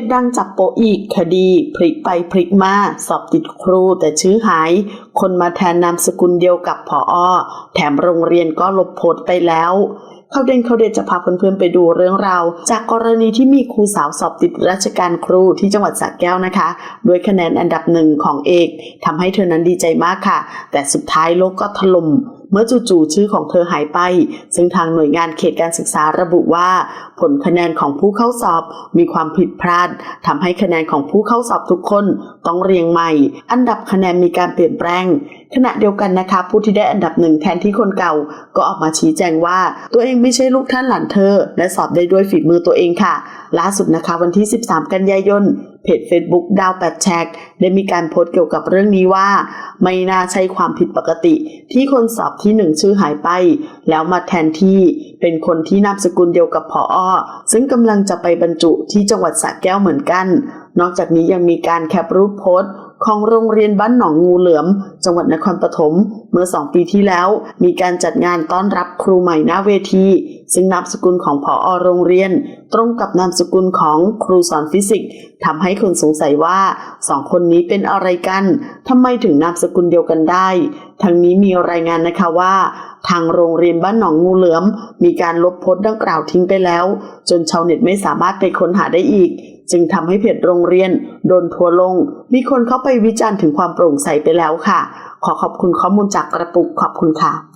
จดังจับโปอีกคดี พลิกไปพลิกมา สอบติดครูแต่ชื่อหาย คนมาแทนนามสกุลเดียวกับผออแถมโรงเรียนก็ลบโพสต์ไปแล้วเขาเด่นเขาเด็ดจะพาเพื่อนๆไปดูเรื่องราว จากกรณีที่มีครูสาวสอบติดราชการครูที่จังหวัดสระแก้วนะคะ ด้วยคะแนนอันดับหนึ่งของเอกทำให้เธอนั้นดีใจมากค่ะ แต่สุดท้ายโลกก็ถล่ม เมื่อจู่ๆชื่อของเธอหายไป ซึ่งทางหน่วยงานเขตการศึกษาระบุว่า ผลคะแนนของผู้เข้าสอบมีความผิดพลาดทำให้คะแนนของผู้เข้าสอบทุกคนต้องเรียงใหม่ อันดับคะแนนมีการเปลี่ยนแปลง ขณะเดียวกันนะคะ ผู้ที่ได้อันดับหนึ่งแทนที่คนเก่า ก็ออกมาชี้แจงว่า ตัวเองไม่ใช่ลูกท่านหลานเธอ และสอบได้ด้วยฝีมือตัวเองค่ะ ล่าสุดนะคะวันที่ 13 กันยายนเพจ Facebook ดาวแปดแชกได้มีการโพสต์เกี่ยวกับเรื่องนี้ว่า ไม่น่าใช่ความผิดปกติ ที่คนสอบที่หนึ่งชื่อหายไป แล้วมาแทนที่เป็นคนที่นามสกุลเดียวกับผออซึ่งกำลังจะไปบรรจุที่จังหวัดสระแก้วเหมือนกัน นอกจากนี้ยังมีการแคปรูปโพสต์ของโรงเรียนบ้านหนองงูเหลือม จังหวัดนครปฐมเมื่อสองปีที่แล้ว มีการจัดงานต้อนรับครูใหม่หน้าเวที ซึ่งนามสกุลของผออโรงเรียน ตรงกับนามสกุลของครูสอนฟิสิกส์ทำให้คนสงสัยว่าสองคนนี้เป็นอะไรกันทำไมถึงนามสกุลเดียวกันได้ ทั้งนี้มีรายงานนะคะว่า ทางโรงเรียนบ้านหนองงูเหลือม มีการลบโพสต์ดังกล่าวทิ้งไปแล้ว จนชาวเน็ตไม่สามารถไปค้นหาได้อีกจึงทำให้เพจโรงเรียน โดนทัวร์ลง มีคนเข้าไปวิจารณ์ถึงความโปร่งใสไปแล้วค่ะ ขอขอบคุณข้อมูลจากกระปุกขอบคุณค่ะ